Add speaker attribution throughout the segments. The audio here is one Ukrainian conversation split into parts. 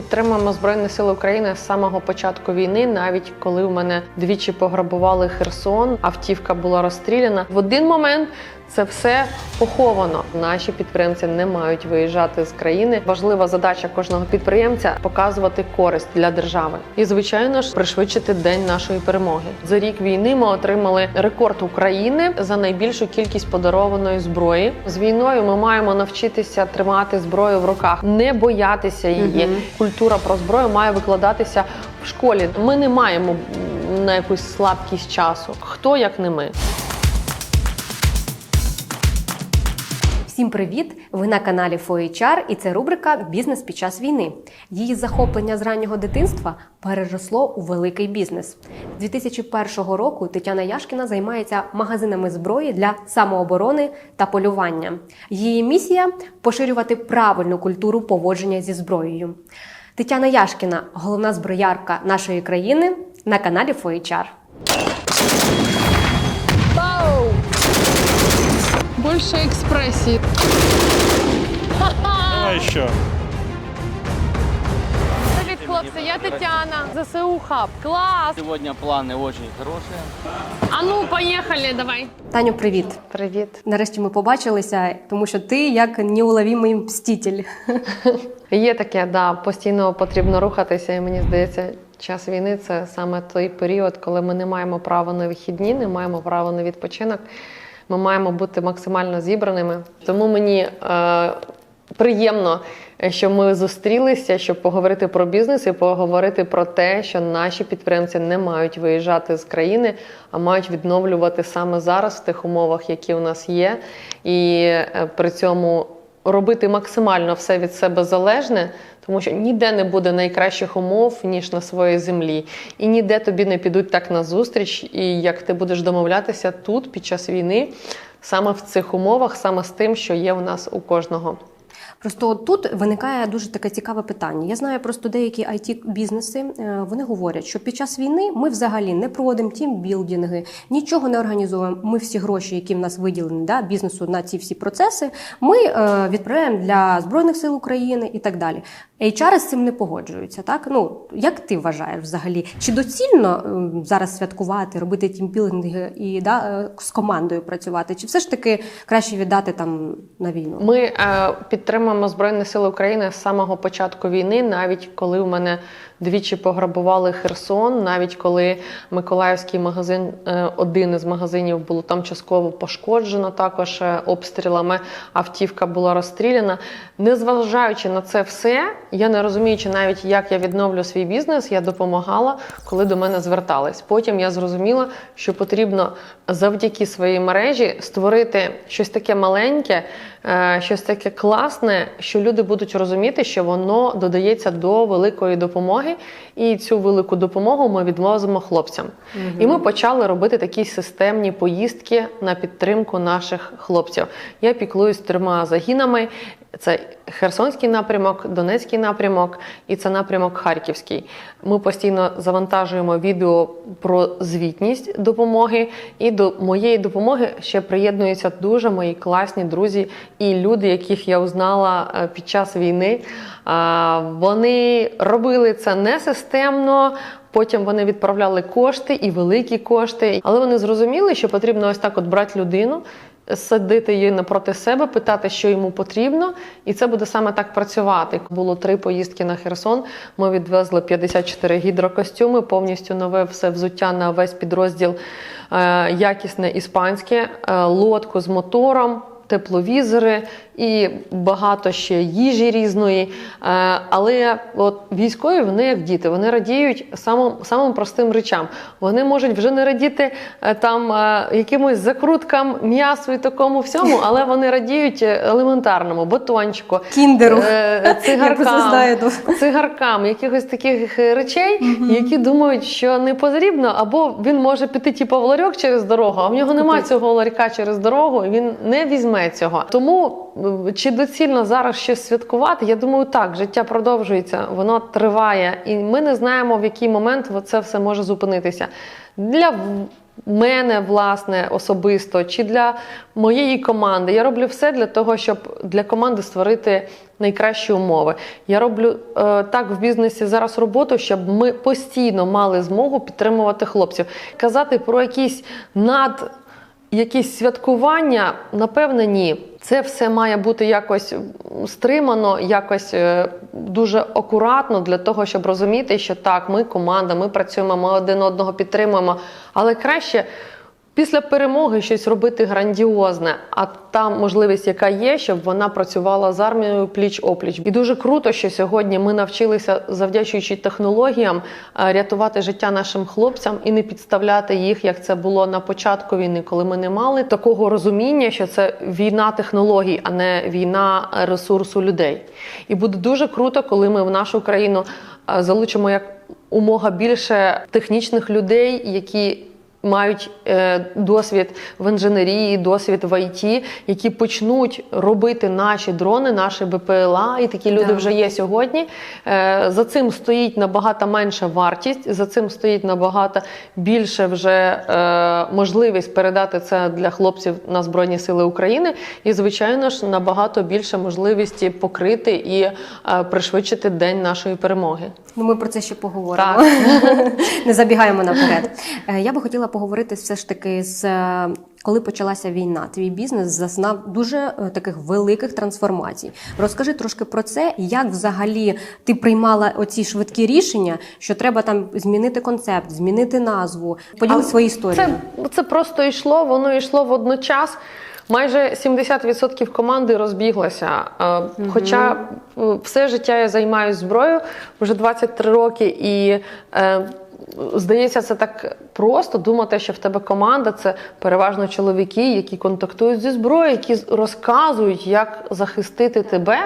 Speaker 1: підтримуємо Збройні Сили України з самого початку війни, навіть коли в мене двічі пограбували Херсон, автівка була розстріляна. В один момент це все поховано. Наші підприємці не мають виїжджати з країни. Важлива задача кожного підприємця показувати користь для держави і, звичайно ж, пришвидшити день нашої перемоги. За рік війни ми отримали рекорд України за найбільшу кількість подарованої зброї. З війною ми маємо навчитися тримати зброю в руках, не боятися її.
Speaker 2: Мгм.
Speaker 1: Культура про зброю має викладатися в школі. Ми не маємо на якусь слабкість часу. Хто як не ми?
Speaker 2: Всім привіт! Ви на каналі FOHR і це рубрика Бізнес під час війни. Її захоплення з раннього дитинства переросло у великий бізнес. З 2001 року Тетяна Яшкіна займається магазинами зброї для самооборони та полювання. Її місія поширювати правильну культуру поводження зі зброєю. Тетяна Яшкіна, головна зброярка нашої країни, на каналі FOHR.
Speaker 1: Більше експресії.
Speaker 3: Давай еще.
Speaker 1: Привіт, хлопці, я Тетяна. ЗСУ Хаб. Клас!
Speaker 4: Сегодня планы очень хорошие.
Speaker 1: А ну, поїхали, давай.
Speaker 2: Таню, привіт!
Speaker 1: Привіт.
Speaker 2: Нарешті ми побачилися, тому що ти як неуловімий мститель.
Speaker 1: Є таке, да, постійно потрібно рухатися, і мені здається, час війни це саме той період, коли ми не маємо права на вихідні, не маємо права на відпочинок. Ми маємо бути максимально зібраними. Тому мені е, приємно, що ми зустрілися, щоб поговорити про бізнес і поговорити про те, що наші підприємці не мають виїжджати з країни, а мають відновлювати саме зараз в тих умовах, які у нас є, і е, при цьому робити максимально все від себе залежне, тому що ніде не буде найкращих умов, ніж на своїй землі. І ніде тобі не підуть так на зустріч, і як ти будеш домовлятися тут під час війни, саме в цих умовах, саме з тим, що є у нас у кожного.
Speaker 2: Просто тут виникає дуже таке цікаве питання. Я знаю просто деякі it бізнеси е, вони говорять, що під час війни ми взагалі не проводимо тімбілдинги, нічого не організовуємо. Ми всі гроші, які в нас виділені да, бізнесу на ці всі процеси, ми е, відправляємо для збройних сил України і так далі. HR з цим не погоджуються. Так ну як ти вважаєш взагалі? Чи доцільно ем, зараз святкувати, робити тімбілдинги і да, е, з командою працювати? Чи все ж таки краще віддати там на війну?
Speaker 1: Ми е, підтримуємо Збройні Сили України з самого початку війни, навіть коли в мене двічі пограбували Херсон, навіть коли Миколаївський магазин, е, один із магазинів було там частково пошкоджено, також е, обстрілами автівка була розстріляна. Незважаючи на це все, я не розуміючи навіть, як я відновлю свій бізнес, я допомагала, коли до мене звертались. Потім я зрозуміла, що потрібно завдяки своїй мережі створити щось таке маленьке, щось таке класне, що люди будуть розуміти, що воно додається до великої допомоги, і цю велику допомогу ми відвозимо хлопцям. І ми почали робити такі системні поїздки на підтримку наших хлопців. Я піклуюсь трьома загінами. Це Херсонський напрямок, Донецький напрямок і це напрямок Харківський. Ми постійно завантажуємо відео про звітність допомоги, і до моєї допомоги ще приєднуються дуже мої класні друзі і люди, яких я узнала е, під час війни. Вони робили це не системно. Потім вони відправляли кошти і великі кошти, але вони зрозуміли, що потрібно ось так от брати людину, садити її напроти себе, питати, що йому потрібно, і це буде саме так працювати. Було три поїздки на Херсон. Ми відвезли 54 гідрокостюми, повністю нове все взуття на весь підрозділ, е, якісне іспанське, е, лодку з мотором. Тепловізори і багато ще їжі різної. Е, Але от військові вони як діти, вони радіють самим, самим простим речам. Вони можуть вже не радіти е, там е, якимось закруткам, м'ясу і такому всьому, але вони радіють елементарному батончику,
Speaker 2: Кіндеру.
Speaker 1: цигаркам,
Speaker 2: ну.
Speaker 1: цигаркам, якихось таких речей, які думають, що не потрібно, або він може піти типу, в ларьок через дорогу, а в нього немає цього ларька через дорогу, і він не візьме цього. Тому чи доцільно зараз щось святкувати? Я думаю, так, життя продовжується, воно триває, і ми не знаємо, в який момент це все може зупинитися. Для мене, власне, особисто, чи для моєї команди. Я роблю все для того, щоб для команди створити найкращі умови. Я роблю е, так в бізнесі зараз роботу, щоб ми постійно мали змогу підтримувати хлопців. Казати про якісь над якісь святкування, напевне, ні. Це все має бути якось стримано, якось е, дуже акуратно для того, щоб розуміти, що так, ми команда, ми працюємо, ми один одного підтримуємо. Але краще після перемоги щось робити грандіозне, а та можливість, яка є, щоб вона працювала з армією пліч опліч. І дуже круто, що сьогодні ми навчилися, завдячуючи технологіям, е, рятувати життя нашим хлопцям і не підставляти їх, як це було на початку війни, коли ми не мали такого розуміння, що це війна технологій, а не війна ресурсу людей. І буде дуже круто, коли ми в нашу країну е, залучимо як умога більше технічних людей, які мають е, досвід в інженерії, досвід в ІТ, які почнуть робити наші дрони, наші БПЛА, і такі люди
Speaker 2: Да.
Speaker 1: вже є сьогодні. Е, за цим стоїть набагато менша вартість, за цим стоїть набагато більше вже е, можливість передати це для хлопців на Збройні Сили України. І, звичайно ж, набагато більше можливості покрити і е, пришвидшити день нашої перемоги.
Speaker 2: Ну, ми про це ще поговоримо.
Speaker 1: Так.
Speaker 2: Не забігаємо наперед. Я би хотіла поговорити все ж таки з. е, Коли почалася війна, твій бізнес зазнав дуже е, таких великих трансформацій. Розкажи трошки про це, як взагалі ти приймала оці швидкі рішення, що треба там змінити концепт, змінити назву. Поділи свої історії.
Speaker 1: Це, це просто йшло, воно йшло водночас. Майже 70% команди розбіглося. Е, Хоча все життя я займаюся зброєю вже 23 роки, і здається, це так просто думати, що в тебе команда це переважно чоловіки, які контактують зі зброєю, які розказують, як захистити тебе.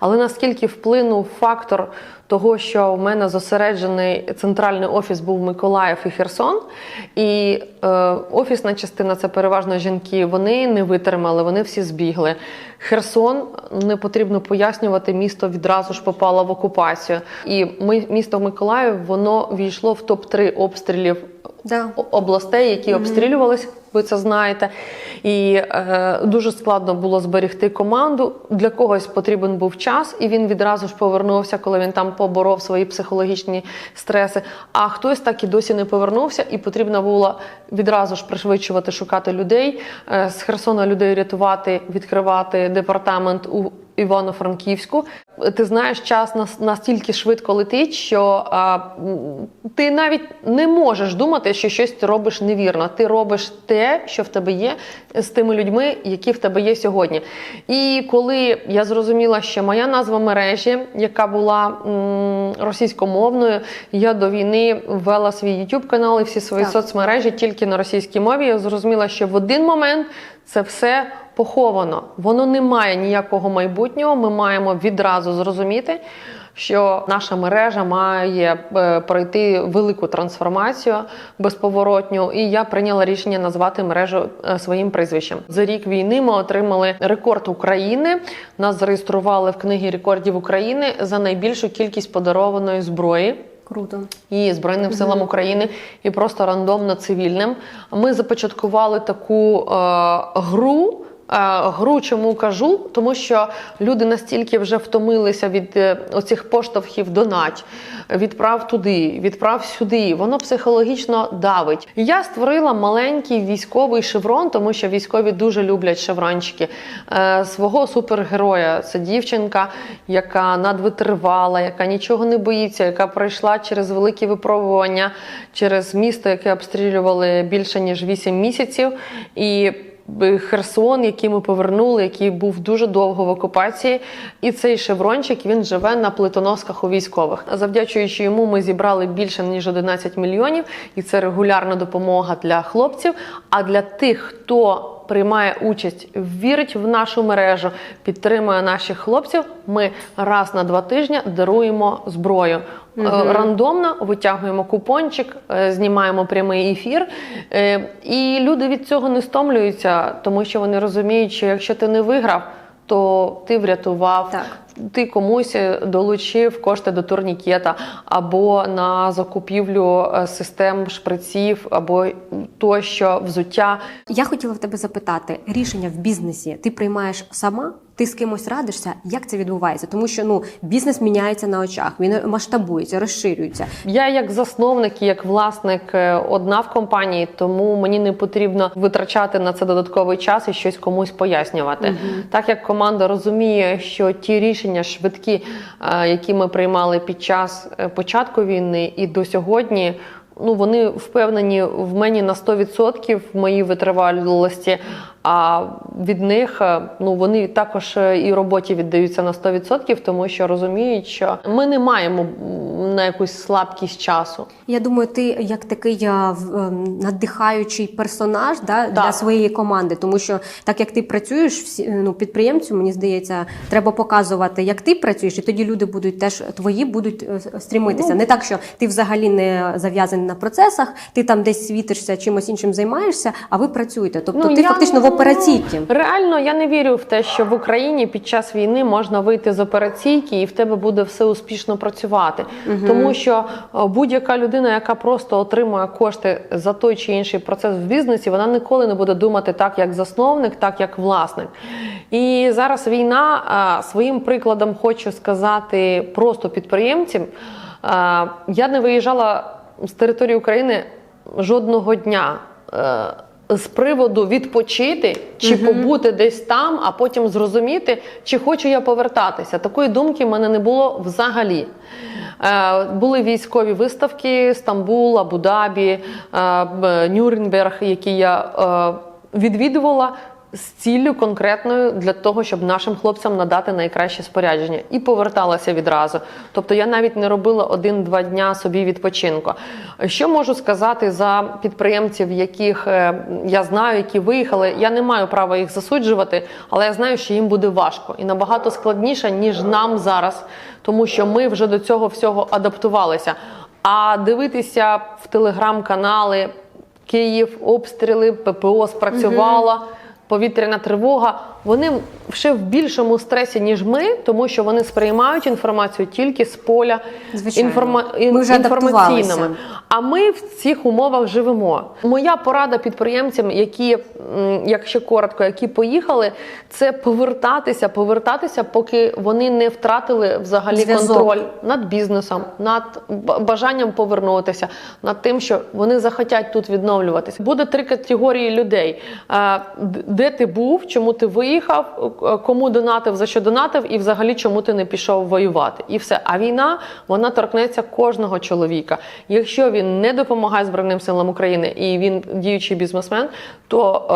Speaker 1: Але наскільки вплинув фактор того, що в мене зосереджений центральний офіс був Миколаїв і Херсон, і е, офісна частина це переважно жінки. Вони не витримали, вони всі збігли. Херсон не потрібно пояснювати, місто відразу ж попало в окупацію. І ми, місто Миколаїв воно війшло в топ 3 обстрілів
Speaker 2: Да.
Speaker 1: областей, які обстрілювались. Ви це знаєте, і е, дуже складно було зберегти команду. Для когось потрібен був час, і він відразу ж повернувся, коли він там поборов свої психологічні стреси. А хтось так і досі не повернувся, і потрібно було відразу ж пришвидшувати, шукати людей е, з Херсона людей рятувати, відкривати департамент у Івано-Франківську. Ти знаєш, час нас- настільки швидко летить, що а, ти навіть не можеш думати, що щось ти робиш невірно. Ти робиш те, що в тебе є, з тими людьми, які в тебе є сьогодні. І коли я зрозуміла, що моя назва мережі, яка була м, російськомовною, я до війни ввела свій YouTube канал і всі свої
Speaker 2: Так.
Speaker 1: соцмережі тільки на російській мові. Я зрозуміла, що в один момент це все поховано. Воно не має ніякого майбутнього. Ми маємо відразу зрозуміти, що наша мережа має е, пройти велику трансформацію безповоротню. І я прийняла рішення назвати мережу е, своїм прізвищем. За рік війни ми отримали рекорд України. Нас зареєстрували в книгі рекордів України за найбільшу кількість подарованої зброї
Speaker 2: Круто.
Speaker 1: і Збройним силам України, і просто рандомно цивільним. Ми започаткували таку е, гру. Е, Гру чому кажу, тому що люди настільки вже втомилися від е, оцих поштовхів донать, відправ туди, відправ сюди. Воно психологічно давить. Я створила маленький військовий шеврон, тому що військові дуже люблять шеврончики е, свого супергероя. Це дівчинка, яка надвитривала, яка нічого не боїться, яка пройшла через великі випробування, через місто, яке обстрілювали більше ніж 8 місяців. І Херсон, який ми повернули, який був дуже довго в окупації, і цей шеврончик він живе на плитоносках у військових. Завдячуючи йому, ми зібрали більше ніж 11 мільйонів, і це регулярна допомога для хлопців. А для тих, хто приймає участь, вірить в нашу мережу, підтримує наших хлопців. Ми раз на два тижні даруємо зброю. Е, Рандомно витягуємо купончик, е, знімаємо прямий ефір. Е, І люди від цього не стомлюються, тому що вони розуміють, що якщо ти не виграв, то ти врятував
Speaker 2: Так.
Speaker 1: Ти комусь долучив кошти до турнікета або на закупівлю е, систем шприців, або тощо взуття.
Speaker 2: Я хотіла в тебе запитати, рішення в бізнесі ти приймаєш сама? Ти з кимось радишся? Як це відбувається? Тому що ну бізнес міняється на очах, він масштабується, розширюється.
Speaker 1: Я як засновник, і як власник е, одна в компанії, тому мені не потрібно витрачати на це додатковий час і щось комусь пояснювати. Так як команда розуміє, що ті рішення швидкі, е, які ми приймали під час е, початку війни, і до сьогодні. Ну, вони впевнені в мені на 100% в моїй витривалості. А від них е, ну вони також е, і роботі віддаються на 100%, тому що розуміють, що ми не маємо на якусь слабкість часу.
Speaker 2: Я думаю, ти як такий ем, надихаючий персонаж да, для своєї команди, тому що так як ти працюєш, всі ну підприємцю, мені здається, треба показувати, як ти працюєш, і тоді люди будуть теж твої будуть е, стрімитися. Не так, що ти взагалі не зав'язаний на процесах, ти там десь світишся, чимось іншим займаєшся, а ви працюєте. Тобто ти
Speaker 1: я,
Speaker 2: фактично в
Speaker 1: ну,
Speaker 2: операційці.
Speaker 1: Реально, я не вірю в те, що в Україні під час війни можна вийти з операційки і в тебе буде все успішно працювати. Тому що е, будь-яка людина, яка просто отримує кошти за той чи інший процес в бізнесі, вона ніколи не буде думати так, як засновник, так як власник. І зараз війна а, своїм прикладом хочу сказати просто підприємцям. А, Я не виїжджала з території України жодного дня. З приводу відпочити чи побути десь там, а потім зрозуміти, чи хочу я повертатися. Такої думки в мене не було взагалі. Е, були військові виставки Стамбул, Абу-Дабі, е, Нюрнберг, які я е, відвідувала. З ціллю конкретною для того, щоб нашим хлопцям надати найкраще спорядження, і поверталася відразу. Тобто я навіть не робила один-два дня собі відпочинку. Що можу сказати за підприємців, яких е, я знаю, які виїхали? Я не маю права їх засуджувати, але я знаю, що їм буде важко і набагато складніше, ніж нам зараз, тому що ми вже до цього всього адаптувалися. А дивитися в телеграм-канали Київ, обстріли, ППО спрацювала. Повітряна тривога, вони ще в більшому стресі, ніж ми, тому що вони сприймають інформацію тільки з поля
Speaker 2: Звичайно.
Speaker 1: інформа- інформаційними. А ми в цих умовах живемо. Моя порада підприємцям, які, якщо коротко, які поїхали, це повертатися, повертатися, поки вони не втратили взагалі
Speaker 2: Зв'язок.
Speaker 1: контроль над бізнесом, над бажанням повернутися, над тим, що вони захотять тут відновлюватися. Буде три категорії людей: Е, де ти був, чому ти виїхав, е, кому донатив, за що донатив, і взагалі чому ти не пішов воювати. І все. А війна вона торкнеться кожного чоловіка. Якщо він не допомагає Збройним силам України і він діючий бізнесмен, то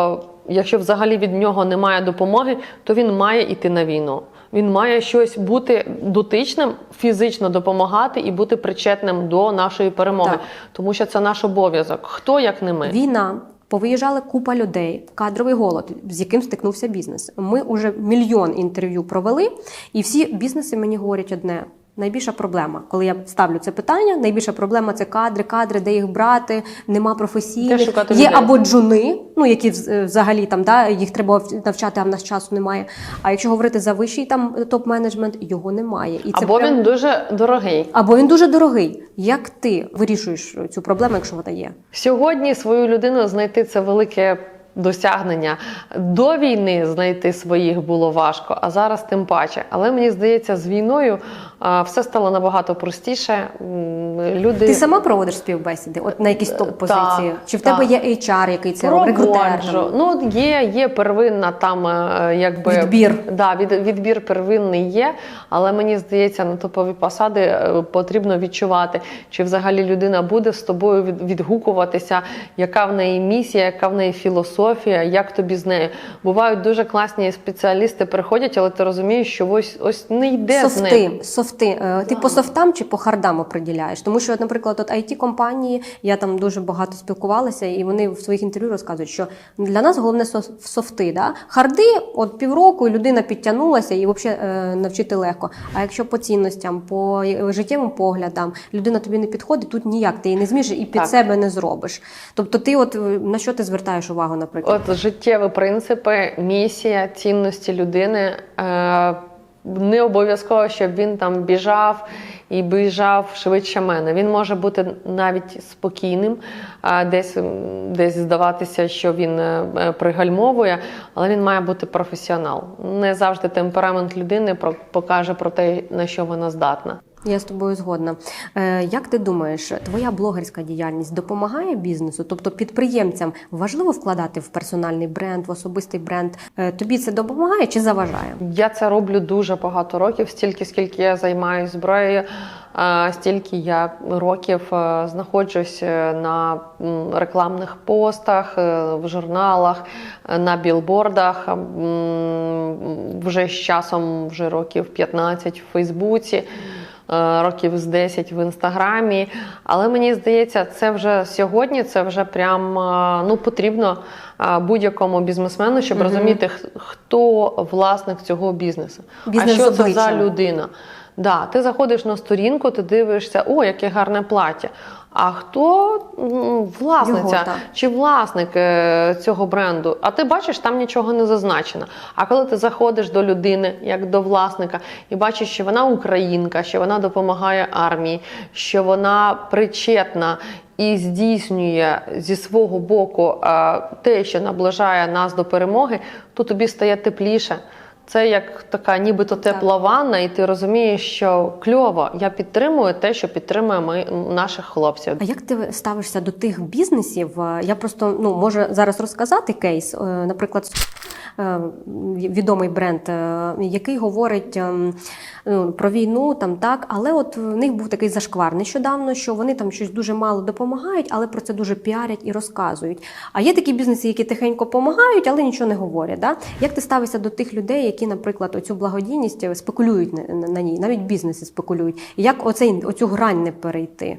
Speaker 1: е, якщо взагалі від нього немає допомоги, то він має йти на війну. Він має щось бути дотичним, фізично допомагати і бути причетним до нашої перемоги,
Speaker 2: Так.
Speaker 1: тому що це наш обов'язок. Хто як не ми?
Speaker 2: Війна. Повиїжджали купа людей, кадровий голод, з яким стикнувся бізнес. Ми вже мільйон інтерв'ю провели, і всі бізнеси мені говорять одне. Найбільша проблема, коли я ставлю це питання, найбільша проблема це кадри, кадри, де їх брати, нема професійних. Є
Speaker 1: людей?
Speaker 2: або джуни, ну які взагалі там да їх треба навчати, а в нас часу немає. А якщо говорити за вищий там топ-менеджмент, його немає. І це
Speaker 1: Або
Speaker 2: прям-
Speaker 1: він дуже дорогий.
Speaker 2: або він дуже дорогий. Як ти вирішуєш цю проблему, якщо вона є?
Speaker 1: Сьогодні свою людину знайти це велике досягнення. До війни знайти своїх було важко, а зараз тим паче. Але мені здається, з війною все стало набагато простіше. Люди
Speaker 2: Ти сама проводиш співбесіди, от на якісь топ позиції?
Speaker 1: Так,
Speaker 2: Чи в тебе є HR, який це робить? Рекрутер?
Speaker 1: Проводжу.
Speaker 2: там?
Speaker 1: Ну є, є первинна там, е, якби
Speaker 2: Відбір.
Speaker 1: Да, від, відбір первинний є, але мені здається, на топові посади е, потрібно відчувати, чи взагалі людина буде з тобою відгукуватися, яка в неї місія, яка в неї філософія, як тобі з нею. Бувають дуже класні спеціалісти, приходять, але ти розумієш, що ось ось не йде з ним.
Speaker 2: Софти, софти. Е, Ти по софтам чи по хардам оприділяєш? Тому що, наприклад, от it компанії, я там дуже багато спілкувалася, і вони в своїх інтерв'ю розказують, що для нас головне соф- софти. Да? Харди, от півроку, людина підтягнулася і взагалі е, навчити легко. А якщо по цінностям, по е, життєвим поглядам, людина тобі не підходить, тут ніяк ти її не змієш і під
Speaker 1: Так.
Speaker 2: себе не зробиш. Тобто, ти, от на що ти звертаєш увагу, наприклад?
Speaker 1: От життєві принципи, місія, цінності людини. Е, не обов'язково, щоб він там біжав і біжав швидше мене. Він може бути навіть спокійним, десь, десь здаватися, що він е, е, пригальмовує, але він має бути професіонал. Не завжди темперамент людини покаже про те, на що вона здатна.
Speaker 2: Я з тобою згодна. Е, як ти думаєш, твоя блогерська діяльність допомагає бізнесу? Тобто підприємцям важливо вкладати в персональний бренд, в особистий бренд? Е, тобі це допомагає чи заважає?
Speaker 1: Я це роблю дуже багато років, стільки скільки я займаюся зброєю, стільки я років е, знаходжусь е, на рекламних постах, е, в журналах, е, на білбордах. Вже з часом, вже років 15 в Фейсбуці. Е, Років з 10 в інстаграмі, але мені здається, це вже сьогодні. Це вже прям е, ну потрібно е, будь-якому бізнесмену, щоб
Speaker 2: угу.
Speaker 1: розуміти, хто власник цього бізнесу.
Speaker 2: Бізнес
Speaker 1: а що це за людина? Да, ти заходиш на сторінку, ти дивишся, о, яке гарне плаття. А хто власниця
Speaker 2: Його,
Speaker 1: чи власник е, цього бренду? А ти бачиш, там нічого не зазначено. А коли ти заходиш до людини, як до власника, і бачиш, що вона українка, що вона допомагає армії, що вона причетна і здійснює зі свого боку е, те, що наближає нас до перемоги, то тобі стає тепліше. Це як така, нібито тепла ванна, і ти розумієш, що кльово, я підтримую те, що підтримує ми, наших хлопців.
Speaker 2: А як ти ставишся до тих бізнесів? Е, Я просто ну можу зараз розказати кейс. Е, Наприклад, е, відомий бренд, який говорить ем, ну, про війну, там так, але от в них був такий зашквар нещодавно, що вони там щось дуже мало допомагають, але про це дуже піарять і розказують. А є такі бізнеси, які тихенько допомагають, але нічого не говорять. Да? Як ти ставишся до тих людей, які, наприклад, оцю благодійність е, спекулюють на, ній, навіть бізнеси спекулюють? Як оцей оцю грань не перейти?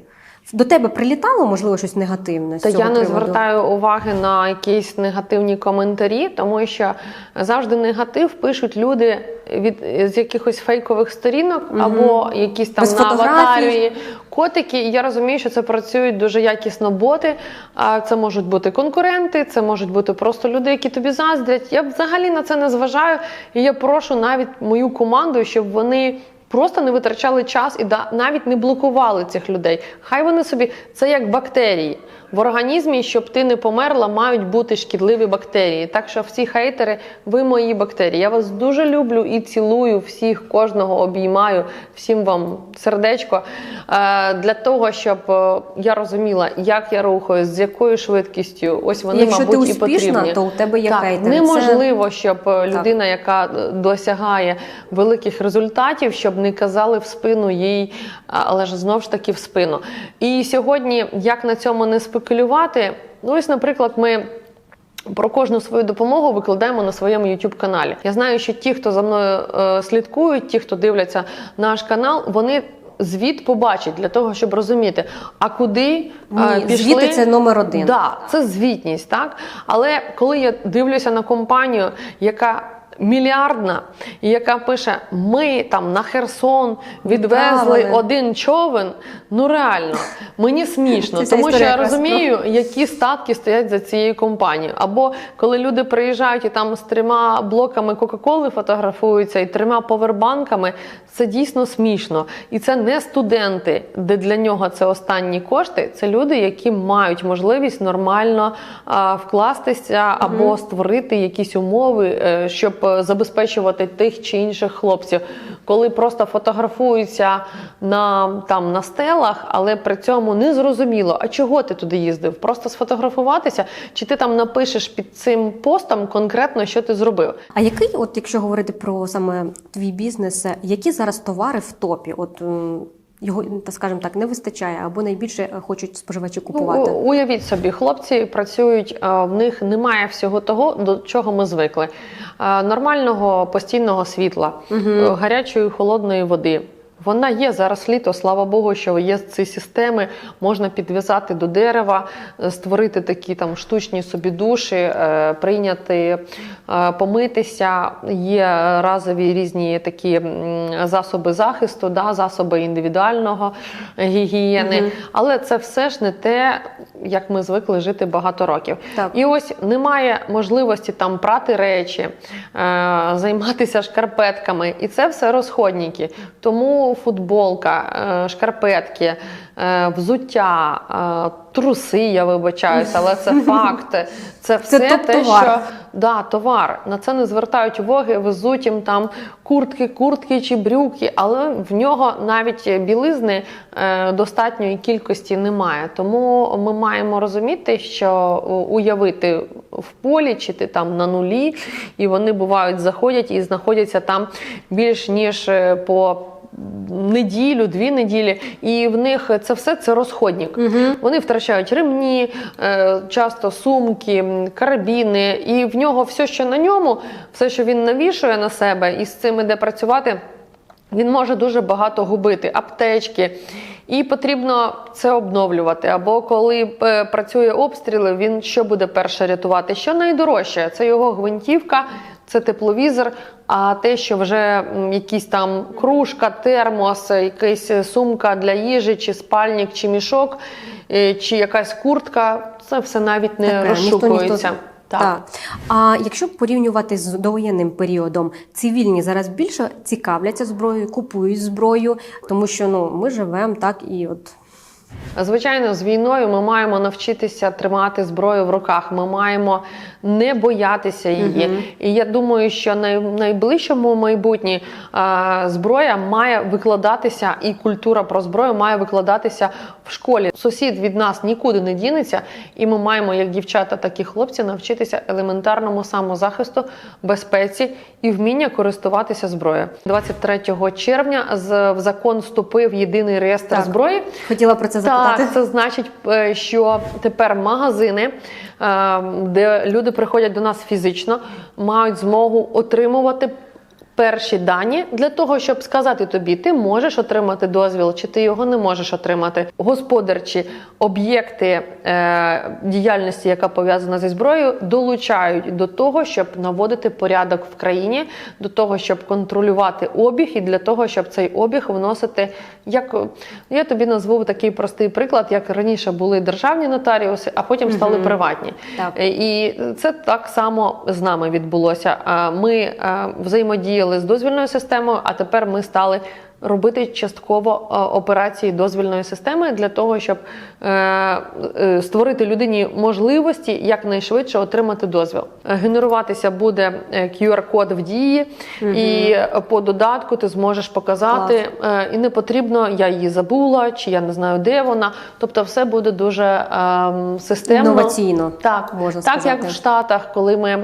Speaker 2: До тебе прилітало, можливо, щось негативне?
Speaker 1: Та я не
Speaker 2: приводу?
Speaker 1: звертаю уваги на якісь негативні коментарі, тому що завжди негатив пишуть люди від з якихось фейкових сторінок або якісь там
Speaker 2: Без
Speaker 1: на
Speaker 2: фотографій.
Speaker 1: аватарі котики. І я розумію, що це працюють дуже якісно боти. А це можуть бути конкуренти, це можуть бути просто люди, які тобі заздрять. Я взагалі на це не зважаю. І я прошу навіть мою команду, щоб вони. Просто не витрачали час і да- навіть не блокували цих людей. Хай вони собі це як бактерії в організмі, щоб ти не померла, мають бути шкідливі бактерії. Так що всі хейтери, ви мої бактерії. Я вас дуже люблю і цілую всіх, кожного обіймаю. Всім вам сердечко е, для того, щоб е, я розуміла, як я рухаюсь, з якою швидкістю. Ось вони,
Speaker 2: Якщо ти
Speaker 1: мабуть, і потрібні.
Speaker 2: то у тебе є
Speaker 1: так,
Speaker 2: хейтери.
Speaker 1: Неможливо, щоб е, людина, яка досягає великих результатів, щоб не казали в спину їй, але ж знов ж таки в спину. І сьогодні, як на цьому не спекулювати, ну ось, наприклад, ми. Про кожну свою допомогу викладаємо на своєму youtube каналі. Я знаю, що ті, хто за мною е, слідкують, ті, хто дивляться наш канал, вони звіт побачать для того, щоб розуміти, а куди е,
Speaker 2: Ні,
Speaker 1: пішли.
Speaker 2: звіти це номер один.
Speaker 1: Да, це звітність, так? Але коли я дивлюся на компанію, яка мільярдна, яка пише: ми там на Херсон відвезли один човен. Ну реально, мені смішно, тому що я розумію, які статки стоять за цією компанією. Або коли люди приїжджають і там з трьома блоками Кока-Коли фотографуються і трьома повербанками, це дійсно смішно. І це не студенти, де для нього це останні кошти. Це люди, які мають можливість нормально а, вкластися або створити якісь умови, е, щоб е, забезпечувати тих чи інших хлопців. Коли просто фотографуються на там на стелах, але при цьому не зрозуміло, а чого ти туди їздив? Просто сфотографуватися, чи ти там напишеш під цим постом конкретно, що ти зробив?
Speaker 2: А який, от якщо говорити про саме твій бізнес, е, які зараз товари в топі? От його, та скажімо так, не вистачає або найбільше е, хочуть споживачі купувати?
Speaker 1: Ну, уявіть собі, хлопці працюють, в них немає всього того, до чого ми звикли. Нормального постійного світла, е, гарячої холодної води. Вона є зараз літо, слава Богу, що є ці системи, можна підв'язати до дерева, е, створити такі там штучні собі душі, е, прийняти, е, помитися. Є разові різні такі засоби захисту, да, засоби індивідуального гігієни.
Speaker 2: Мгм.
Speaker 1: Але це все ж не те, як ми звикли жити багато років.
Speaker 2: Так.
Speaker 1: І ось немає можливості там прати речі, займатися шкарпетками. І це все розходники. Тому футболка, е, шкарпетки, е, взуття, е, труси, я вибачаюся, але це факт. Це все те, що да, товар. На це не звертають уваги, везуть їм там куртки, куртки чи брюки, але в нього навіть білизни достатньої кількості немає. Тому ми маємо розуміти, що уявити в полі чи ти там на нулі, і вони бувають заходять і знаходяться там більш ніж по. Неділю, дві неділі, і в них це все це розходник. Вони втрачають ремні, е, часто сумки, карабіни, і в нього все, що на ньому, все, що він навішує на себе, і з цим іде працювати, він може дуже багато губити, аптечки. І потрібно це обновлювати. Або коли е, працює обстріли, він що буде перше рятувати? Що найдорожче? Це його гвинтівка, це тепловізор. А те, що вже якісь там кружка, термос, якась сумка для їжі, чи спальник, чи мішок, е, чи якась куртка, це все навіть не
Speaker 2: Таке, ніхто-
Speaker 1: розшукується.
Speaker 2: ніхто-
Speaker 1: Так.
Speaker 2: Так. А якщо порівнювати з довоєнним періодом, цивільні зараз більше цікавляться зброєю, купують зброю, тому що ну ми живемо так і от
Speaker 1: Звичайно, з війною ми маємо навчитися тримати зброю в руках. Ми маємо не боятися її. І я думаю, що най, найближчому майбутнє а, зброя має викладатися, і культура про зброю має викладатися в школі. Сусід від нас нікуди не дінеться, і ми маємо, як дівчата, так і хлопці, навчитися елементарному самозахисту, безпеці і вміння користуватися зброєю. 23 червня з в закон вступив єдиний реєстр
Speaker 2: Так.
Speaker 1: зброї.
Speaker 2: хотіла про це запитати.
Speaker 1: Так, це значить, е, що тепер магазини, де люди приходять до нас фізично, мають змогу отримувати. Перші дані для того, щоб сказати тобі, ти можеш отримати дозвіл, чи ти його не можеш отримати. Господарчі об'єкти е, діяльності, яка пов'язана зі зброєю, долучають до того, щоб наводити порядок в країні, до того, щоб контролювати обіг, і для того, щоб цей обіг вносити як я тобі назву такий простий приклад, як раніше були державні нотаріуси, а потім стали
Speaker 2: Мгм.
Speaker 1: приватні.
Speaker 2: Так.
Speaker 1: Е, І це так само з нами відбулося. Ми е, взаємодіяли з дозвільною системою, а тепер ми стали. Робити частково е, операції дозвільної системи для того, щоб е, е, створити людині можливості якнайшвидше отримати дозвіл. Генеруватися буде QR-код в дії, і е, по додатку ти зможеш показати, е, і не потрібно, я її забула, чи я не знаю, де вона. Тобто, все буде дуже е, системно.
Speaker 2: Інноваційно,
Speaker 1: Так,
Speaker 2: можна
Speaker 1: так
Speaker 2: сказати.
Speaker 1: як в Штатах, коли ми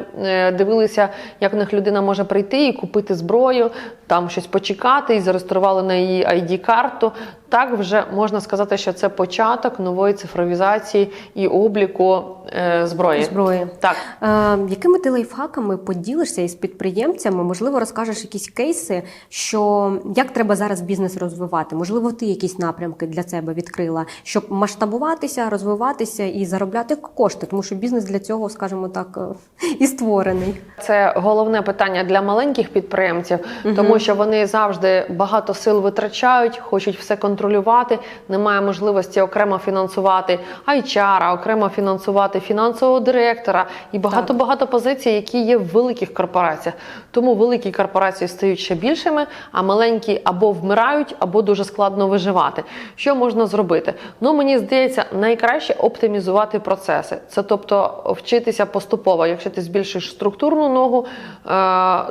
Speaker 1: дивилися, як в них людина може прийти і купити зброю, там щось почекати і зареєстрували на її ID-карту. Так вже можна сказати, що це початок нової цифровізації і обліку е, зброї.
Speaker 2: зброї.
Speaker 1: Так.
Speaker 2: Е, якими ти лайфхаками поділишся із підприємцями? Можливо, розкажеш якісь кейси, що як треба зараз бізнес розвивати? Можливо, ти якісь напрямки для себе відкрила, щоб масштабуватися, розвиватися і заробляти кошти, тому що бізнес для цього, скажімо так, е, і створений.
Speaker 1: Це головне питання для маленьких підприємців, тому що вони завжди багато сил витрачають, хочуть все контролювати. Немає можливості окремо фінансувати HR, окремо фінансувати фінансового директора і багато багато позицій, які є в великих корпораціях. Тому великі корпорації стають ще більшими, а маленькі або вмирають, або дуже складно виживати. Що можна зробити? Ну мені здається, найкраще оптимізувати процеси. Це тобто вчитися поступово. Якщо ти збільшиш структурну ногу, е,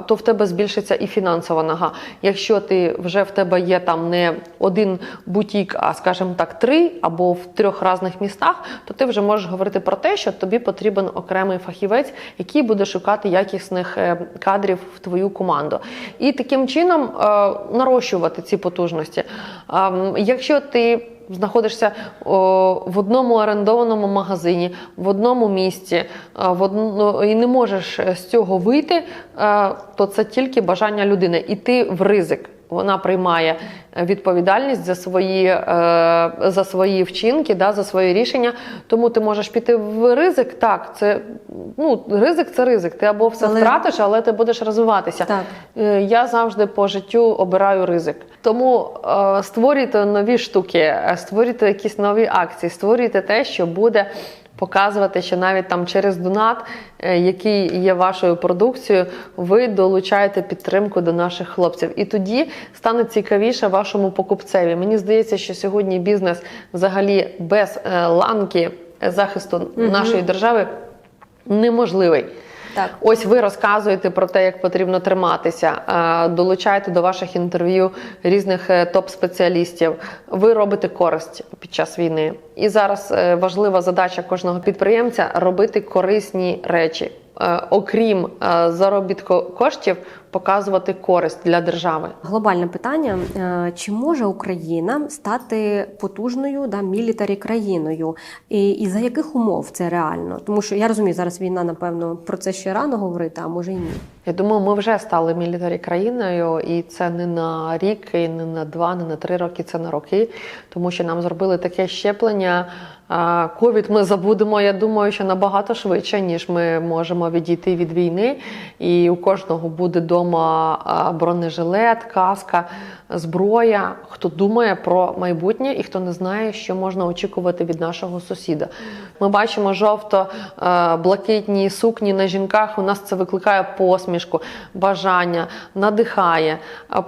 Speaker 1: то в тебе збільшиться і фінансова нога. Якщо ти вже в тебе є там не один бутік, а скажімо так, три або в трьох різних містах, то ти вже можеш говорити про те, що тобі потрібен окремий фахівець, який буде шукати якісних е, кадрів в твою команду. І таким чином е, нарощувати ці потужності. Якщо ти знаходишся о, в одному орендованому магазині, в одному місці, а, в одно, і не можеш з цього вийти, е, то це тільки бажання людини. Іти в ризик. Вона приймає відповідальність за свої, е, за свої вчинки, да, за свої рішення. Тому ти можеш піти в ризик. Так, це ну, ризик це ризик. Ти або все
Speaker 2: Але-
Speaker 1: втратиш, але ти будеш розвиватися.
Speaker 2: Так.
Speaker 1: Е, Я завжди по життю обираю ризик. Тому е, створюйте нові штуки, створюйте якісь нові акції, створюйте те, що буде. Показувати, що навіть там через донат, е, який є вашою продукцією, ви долучаєте підтримку до наших хлопців. І тоді стане цікавіше вашому покупцеві. Мені здається, що сьогодні бізнес взагалі без е, ланки захисту нашої держави неможливий.
Speaker 2: Так.
Speaker 1: Ось ви розказуєте про те, як потрібно триматися, е, долучаєте до ваших інтерв'ю різних топ-спеціалістів. Ви робите користь під час війни. І зараз е, важлива задача кожного підприємця робити корисні речі. Е, Окрім е, заробітку коштів, показувати користь для держави.
Speaker 2: Глобальне питання: чи може Україна стати потужною да, мілітарі країною? І, і за яких умов це реально? Тому що я розумію, зараз війна, напевно, про це ще рано говорити, а може і ні.
Speaker 1: Я думаю, ми вже стали мілітарі країною, і це не на рік, і не на два, не на три роки, це на роки, тому що нам зробили таке щеплення. А, Ковід ми забудемо. Я думаю, що набагато швидше, ніж ми можемо відійти від війни. І у кожного буде вдома бронежилет, каска, зброя. Хто думає про майбутнє і хто не знає, що можна очікувати від нашого сусіда. Ми бачимо жовто-блакитні сукні на жінках. У нас це викликає посмішку, бажання, надихає,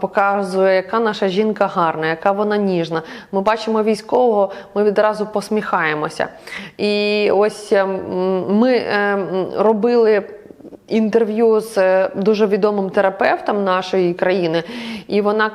Speaker 1: показує, яка наша жінка гарна, яка вона ніжна. Ми бачимо військового, ми відразу посміхаємося. І ось ем, ми ем, робили. Інтерв'ю з е, дуже відомим терапевтом нашої країни, і вона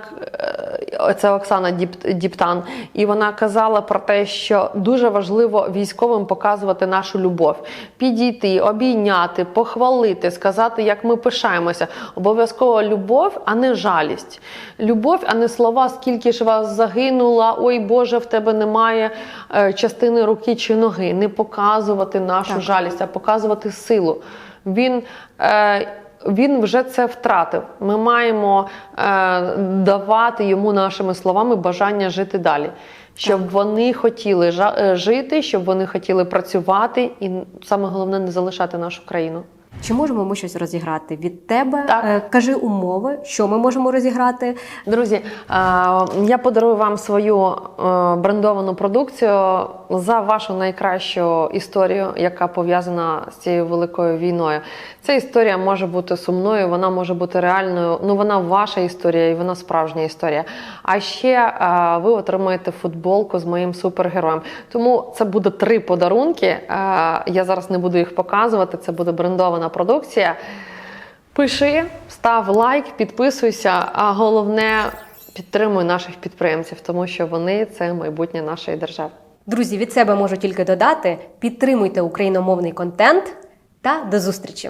Speaker 1: е, це Оксана Діп- Діптан, і вона казала про те, що дуже важливо військовим показувати нашу любов, підійти, обійняти, похвалити, сказати, як ми пишаємося. Обов'язково любов, а не жалість. Любов, а не слова, скільки ж вас загинула, ой Боже, в тебе немає е, частини руки чи ноги. Не показувати нашу
Speaker 2: Так.
Speaker 1: жалість, а показувати силу. Він, е, він вже це втратив. Ми маємо е, давати йому нашими словами бажання жити далі. Щоб вони хотіли е, жити, щоб вони хотіли працювати, і саме головне не залишати нашу країну.
Speaker 2: Чи можемо ми щось розіграти від тебе?
Speaker 1: Так.
Speaker 2: Е, Кажи умови, що ми можемо розіграти.
Speaker 1: Друзі, е, я подарую вам свою е, брендовану продукцію за вашу найкращу історію, яка пов'язана з цією великою війною. Ця історія може бути сумною, вона може бути реальною. Ну вона ваша історія і вона справжня історія. А ще ви отримаєте футболку з моїм супергероєм. Тому це буде три подарунки. Я зараз не буду їх показувати. Це буде брендована продукція. Пиши, став лайк, підписуйся, а головне підтримуй наших підприємців, тому що вони це майбутнє нашої держави.
Speaker 2: Друзі, від себе можу тільки додати: підтримуйте україномовний контент та до зустрічі!